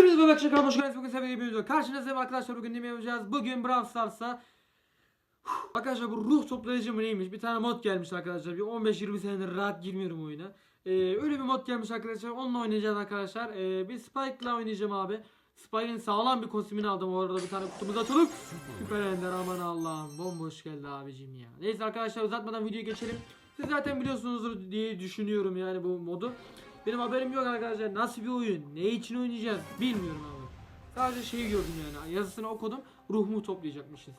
Hepiniz bebek şaka hoş geldiniz. Bugün sevgili bir video. Karşınızdayım arkadaşlar. Bugün ne yapacağız? Bugün Brawl Stars'a Arkadaşlar bu ruh toplayıcı mı neymiş? Bir tane mod gelmiş arkadaşlar. Bir 15-20 senedir rahat girmiyorum oyuna. Ee, öyle bir mod gelmiş arkadaşlar. Onunla oynayacağız arkadaşlar. Ee, bir Spike'la oynayacağım abi. Spike'in sağlam bir kostümünü aldım. Orada bir tane kutumuzu açalım. Süper Ender aman Allah'ım. Bomboş geldi abicim ya. Neyse arkadaşlar uzatmadan videoya geçelim. Siz zaten biliyorsunuzdur diye düşünüyorum yani bu modu. Benim haberim yok arkadaşlar. Nasıl bir oyun? Ne için oynayacağız? Bilmiyorum abi. Sadece şeyi gördüm yani. Yazısını okudum. Ruhumu toplayacakmışız.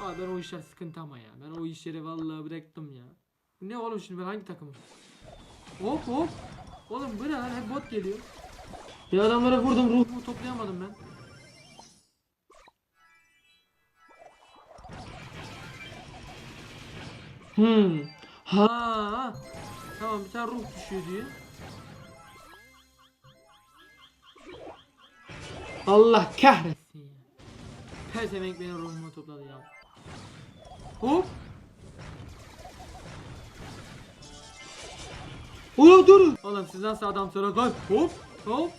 Abi ben o işler sıkıntı ama ya. Ben o işleri vallahi bıraktım ya. Ne oğlum şimdi ben hangi takımım? Hop hop. Oğlum bu ne lan? Hep bot geliyor. Ya adamlara vurdum ruhumu toplayamadım ben. Hmm. Ha. Tamam bir tane ruh düşüyor diye. Allah kahretsin ya. Pezevenk benim ruhumu topladı ya. Hop. Oğlum durun. Oğlum siz nasıl adamsınız lan? Hop hop.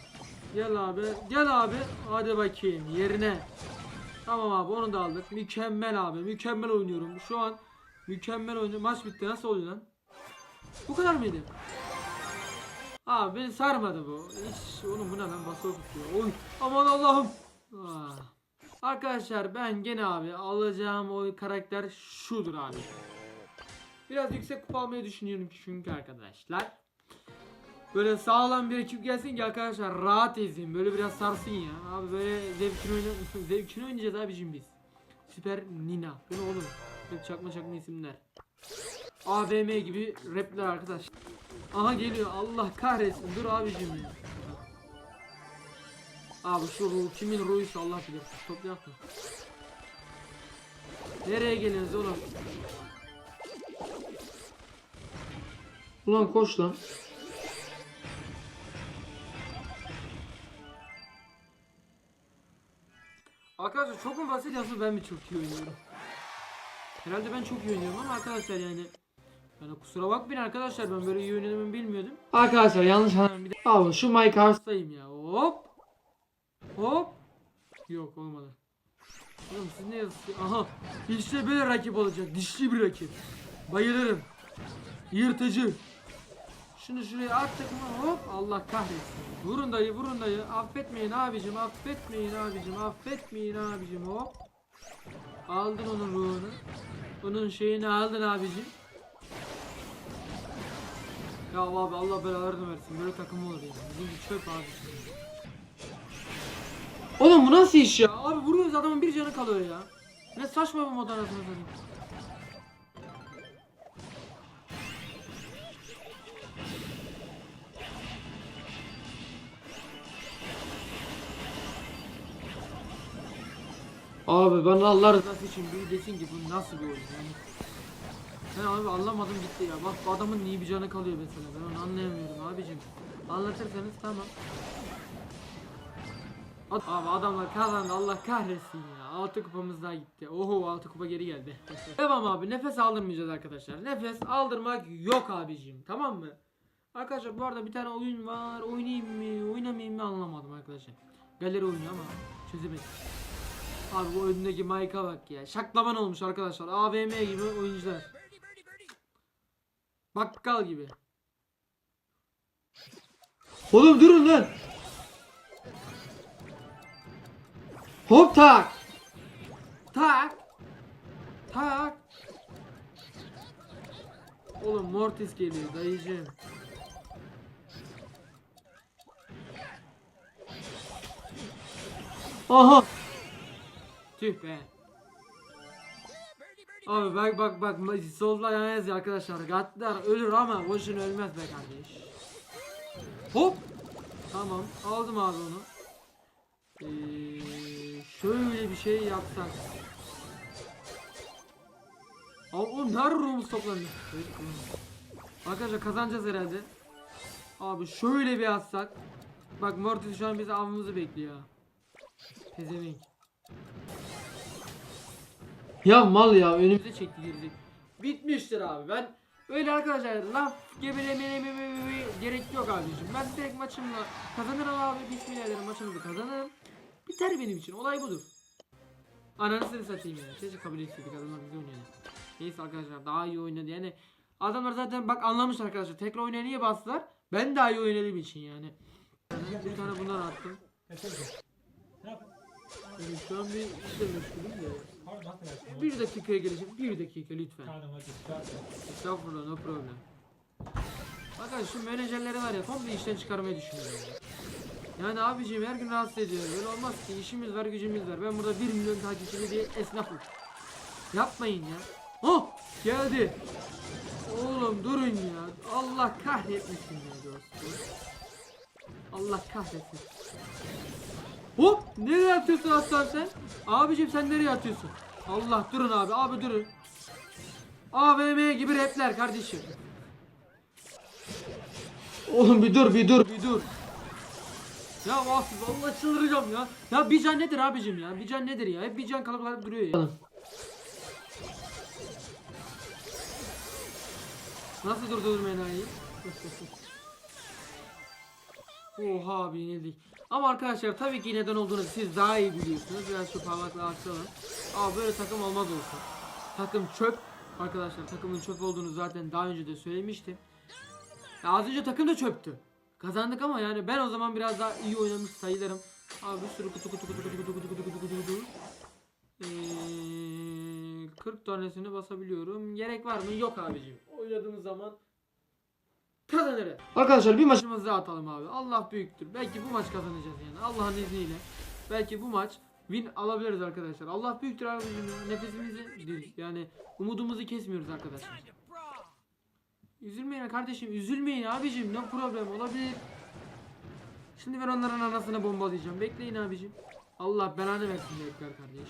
Gel abi gel abi. Hadi bakayım yerine. Tamam abi onu da aldık. Mükemmel abi mükemmel oynuyorum. Şu an mükemmel oynuyorum. Maç bitti nasıl oluyor lan? Bu kadar mıydı? Abi beni sarmadı bu. Hiç oğlum bu ne lan basıyor tutuyor. Oy aman Allah'ım. Ah. Arkadaşlar ben gene abi alacağım o karakter şudur abi. Biraz yüksek kupa almayı düşünüyorum çünkü arkadaşlar. Böyle sağlam bir ekip gelsin ki arkadaşlar rahat ezin. Böyle biraz sarsın ya. Abi böyle zevkini, oyna zevkini oynayacağız abicim biz. Süper Nina. Bu ne oğlum? Hep çakma çakma isimler. AVM gibi rapler arkadaş. Aha geliyor. Allah kahretsin. Dur abicim ya. Abi şu ruh kimin ruhuysa Allah bilir. Toplayalım mı? Nereye geliyorsunuz oğlum? Ulan koş lan. Arkadaşlar çok mu basit yoksa ben mi çok iyi oynuyorum? Herhalde ben çok iyi oynuyorum ama arkadaşlar yani yani kusura bakmayın arkadaşlar ben böyle iyi oynadığımı bilmiyordum. Arkadaşlar yanlış anlamayın. Bir de abi şu Mike hastayım ya. Hop. Hop. Yok olmadı. Oğlum siz ne yazık Aha. İşte böyle rakip olacak. Dişli bir rakip. Bayılırım. Yırtıcı. Şunu şuraya attık mı hop Allah kahretsin. Vurun dayı vurun dayı. Affetmeyin abicim affetmeyin abicim affetmeyin abicim hop. Aldın onun ruhunu. Onun şeyini aldın abicim. Ya abi Allah belalarını versin. Böyle takım olur ya. Bizim bir çöp abi. Oğlum bu nasıl iş ya? Abi vuruyoruz adamın bir canı kalıyor ya. Ne saçma bu mod anasını. Abi bana Allah rızası için biri desin ki bu nasıl bir oyun yani. Ben abi anlamadım gitti ya. Bak bu adamın niye bir canı kalıyor mesela. Ben onu anlayamıyorum abicim. Anlatırsanız tamam. Ad- Abi adamlar kazandı Allah kahretsin ya. 6 kupamız daha gitti. Oho 6 kupa geri geldi. Devam abi nefes aldırmayacağız arkadaşlar. Nefes aldırmak yok abicim tamam mı? Arkadaşlar bu arada bir tane oyun var. Oynayayım mı oynamayayım mı anlamadım arkadaşlar. Galeri oyunu ama çözemedim. Abi bu önündeki Mike'a bak ya. Şaklaban olmuş arkadaşlar. AVM gibi oyuncular. Bakkal gibi. Oğlum durun lan. Hop tak. Tak. Tak. Oğlum Mortis geliyor dayıcım. Aha. Tüh be. Abi bak bak bak solda yana yazıyor arkadaşlar. Gaddar ölür ama boşuna ölmez be kardeş. Hop. Tamam aldım abi onu. Ee, şöyle bir şey yapsak. Abi oğlum nerede ruhumuz toplanıyor? Arkadaşlar kazanacağız herhalde. Abi şöyle bir atsak. Bak Mortis şu an bizi avımızı bekliyor. Pezevenk. Ya mal ya önümüze çekti. Bitmiştir abi ben Öyle arkadaşlar laf gebelemeye gerek yok abicim. Ben direkt maçımla kazanırım abi. Bismillahirrahmanirrahim maçımızı kazanırım. Biter benim için. Olay budur. Ananısını satayım ya. Keşke kabul etseydik adamlar bizi oynadı. Neyse arkadaşlar daha iyi oynadı yani. Adamlar zaten bak anlamış arkadaşlar. Tekrar oynaya niye bastılar? Ben daha iyi oynadığım için yani. Bir tane bundan attım. Yani şu an bir işle meşgulüm de. Bir dakikaya geleceğim. Bir dakika lütfen. Estağfurullah no problem. Bakın şu menajerleri var ya komple işten çıkarmayı düşünüyorum. ya. Yani abiciğim her gün rahatsız ediyor. Böyle olmaz ki işimiz var gücümüz var. Ben burada 1 milyon takipçili bir esnafım. Yapmayın ya. Oh geldi. Oğlum durun ya. Allah kahretmesin ya dostum. Allah kahretsin. Hop nereye atıyorsun aslan sen? Abicim sen nereye atıyorsun? Allah durun abi abi durun. AVM gibi rapler kardeşim. Oğlum bir dur bir dur bir dur. Ya Vasıf Allah çıldıracağım ya. Ya bir can nedir abicim ya? Bir can nedir ya? Hep bir can kalıp kalıp duruyor ya. Nasıl durdurur enayi? Oha abi yenildik. Ama arkadaşlar tabii ki neden olduğunu siz daha iyi biliyorsunuz. Biraz şu parmakla açalım. Aa böyle takım olmaz olsun. Takım çöp. Arkadaşlar takımın çöp olduğunu zaten daha önce de söylemiştim. Ya az önce takım da çöptü. Kazandık ama yani ben o zaman biraz daha iyi oynamış sayılırım. Abi bir sürü kutu kutu kutu kutu kutu kutu kutu kutu kutu kutu. Ee, 40 tanesini basabiliyorum. Gerek var mı? Yok abicim. Oynadığımız zaman kazanırız. Arkadaşlar bir maçımızı daha atalım abi. Allah büyüktür. Belki bu maç kazanacağız yani. Allah'ın izniyle. Belki bu maç win alabiliriz arkadaşlar. Allah büyüktür ya. Nefesimizi yani umudumuzu kesmiyoruz arkadaşlar. Üzülmeyin kardeşim, üzülmeyin abicim. Ne problem olabilir. Şimdi ben onların anasını bombalayacağım. Bekleyin abicim. Allah belanı versin Bekler kardeş.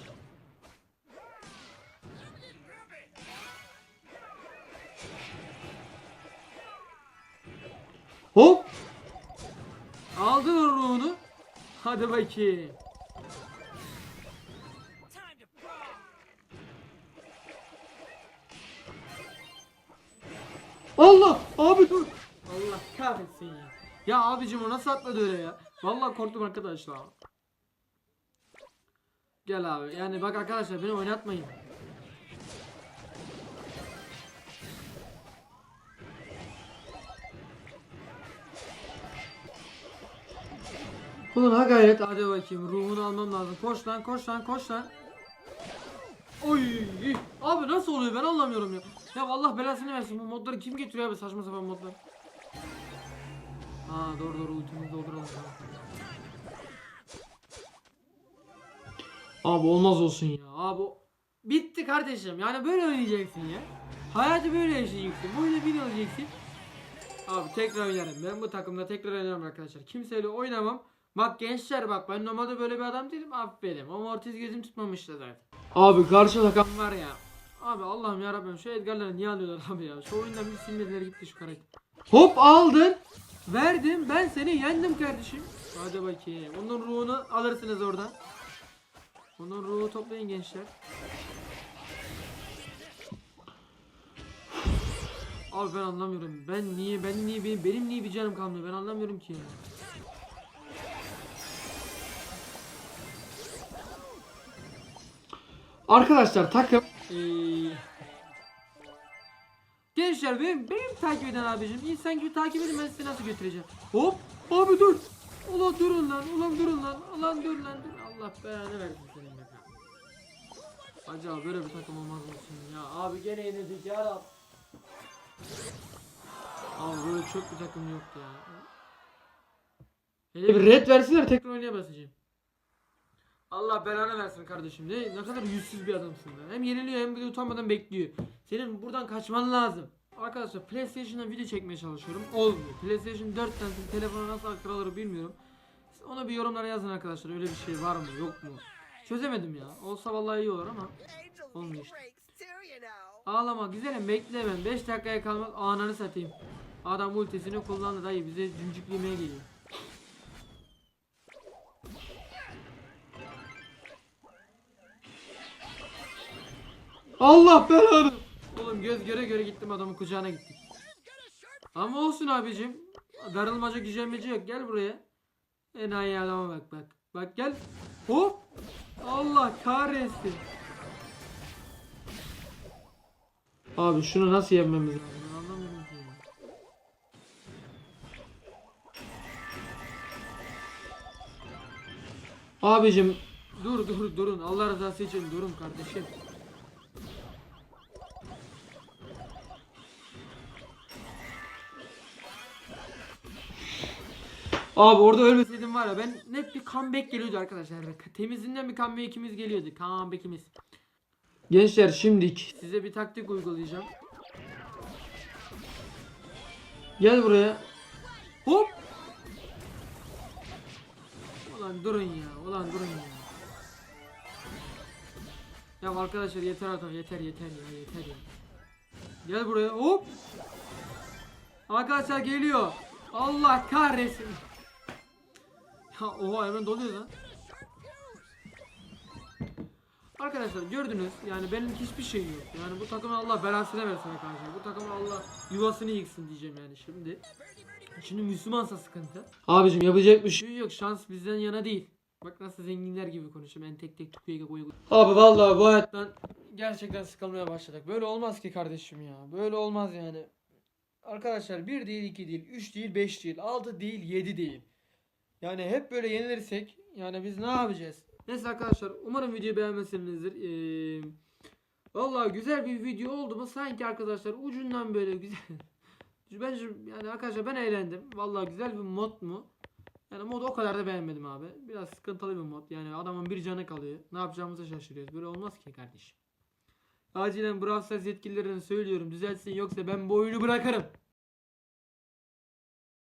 Hop! Aldın ruhunu. Hadi bakayım. Allah! Abi dur! Allah kahretsin ya. Ya abicim o nasıl atladı öyle ya? Vallahi korktum arkadaşlar. Gel abi. Yani bak arkadaşlar beni oynatmayın. Ulan ha gayret hadi bakayım ruhunu almam lazım. Koş lan koş lan koş lan. Oy abi nasıl oluyor ben anlamıyorum ya. Ya Allah belasını versin bu modları kim getiriyor abi saçma sapan modlar. Ha doğru doğru ultimizi dolduralım. Abi olmaz olsun ya. Abi bitti kardeşim. Yani böyle oynayacaksın ya. Hayatı böyle yaşayacaksın. Böyle bin olacaksın. Abi tekrar oynarım. Ben bu takımda tekrar oynarım arkadaşlar. Kimseyle oynamam. Bak gençler bak ben normalde böyle bir adam değilim. Aferin. Ama Ortiz gözüm tutmamıştı zaten. Abi karşı takım var ya. Abi Allah'ım ya Rabbim şu Edgar'ları niye alıyorlar abi ya? Şu oyundan bir silmediler gitti şu karakter. Hop aldın. Verdim. Ben seni yendim kardeşim. Hadi bakayım. Onun ruhunu alırsınız oradan. Onun ruhu toplayın gençler. Abi ben anlamıyorum. Ben niye ben niye benim, benim niye bir canım kalmıyor? Ben anlamıyorum ki. Arkadaşlar takım eee, Gençler benim, benim takip eden abicim insan gibi takip edin ben sizi nasıl götüreceğim? Hop abi dur. Ulan durun lan ulan durun lan Ulan dur lan dur. Allah belanı versin senin be Acaba böyle bir takım olmaz mısın ya? Abi gene yenildik ya Rab. Abi böyle çok bir takım yok ya. Hele bir red versinler tekrar oynaya basacağım Allah belanı versin kardeşim. Ne, ne kadar yüzsüz bir adamsın be. Hem yeniliyor hem de utanmadan bekliyor. Senin buradan kaçman lazım. Arkadaşlar PlayStation'dan video çekmeye çalışıyorum. Olmuyor. PlayStation 4'ten telefona nasıl aktarılır bilmiyorum. Siz Ona bir yorumlara yazın arkadaşlar. Öyle bir şey var mı yok mu? Çözemedim ya. Olsa vallahi iyi olur ama. Olmuyor işte. Ağlama güzelim bekle ben. 5 dakikaya kalmaz. Ananı satayım. Adam ultisini kullandı dayı bize cüncüklemeye geliyor. Allah belanı. Oğlum göz göre göre gittim adamın kucağına gittik. Ama olsun abicim. Darılmaca gücenmece yok. Gel buraya. Enayi adama bak bak. Bak gel. Hop. Allah kahretsin. Abi şunu nasıl yenmemiz lazım? Abicim dur dur durun. Allah rızası için durun kardeşim. Abi orada ölmeseydim var ya ben net bir comeback geliyordu arkadaşlar. Temizinden bir comeback ikimiz geliyordu. Comeback'imiz. Gençler şimdik size bir taktik uygulayacağım. Gel buraya. Hop. Ulan durun ya. Ulan durun ya. Ya arkadaşlar yeter artık yeter yeter ya yeter ya. Gel buraya hop. Arkadaşlar geliyor. Allah kahretsin. Ya oha hemen doluyor lan. Arkadaşlar gördünüz yani benim hiçbir şeyim yok. Yani bu takımın Allah belasını versin arkadaşlar. Bu takımın Allah yuvasını yıksın diyeceğim yani şimdi. Şimdi Müslümansa sıkıntı. Abicim yapacak bir şey yok. Şans bizden yana değil. Bak nasıl zenginler gibi konuşuyorum. En tek tek tukuya koyu. Abi vallahi bu hayattan gerçekten sıkılmaya başladık. Böyle olmaz ki kardeşim ya. Böyle olmaz yani. Arkadaşlar 1 değil 2 değil 3 değil 5 değil 6 değil 7 değil. Yani hep böyle yenilirsek yani biz ne yapacağız? Neyse arkadaşlar umarım videoyu beğenmişsinizdir. Ee, vallahi güzel bir video oldu mu sanki arkadaşlar ucundan böyle güzel. Bence yani arkadaşlar ben eğlendim. Vallahi güzel bir mod mu? Yani modu o kadar da beğenmedim abi. Biraz sıkıntılı bir mod. Yani adamın bir canı kalıyor. Ne yapacağımızı şaşırıyoruz. Böyle olmaz ki kardeşim. Acilen Brawl Stars yetkililerine söylüyorum düzeltsin yoksa ben bu oyunu bırakırım.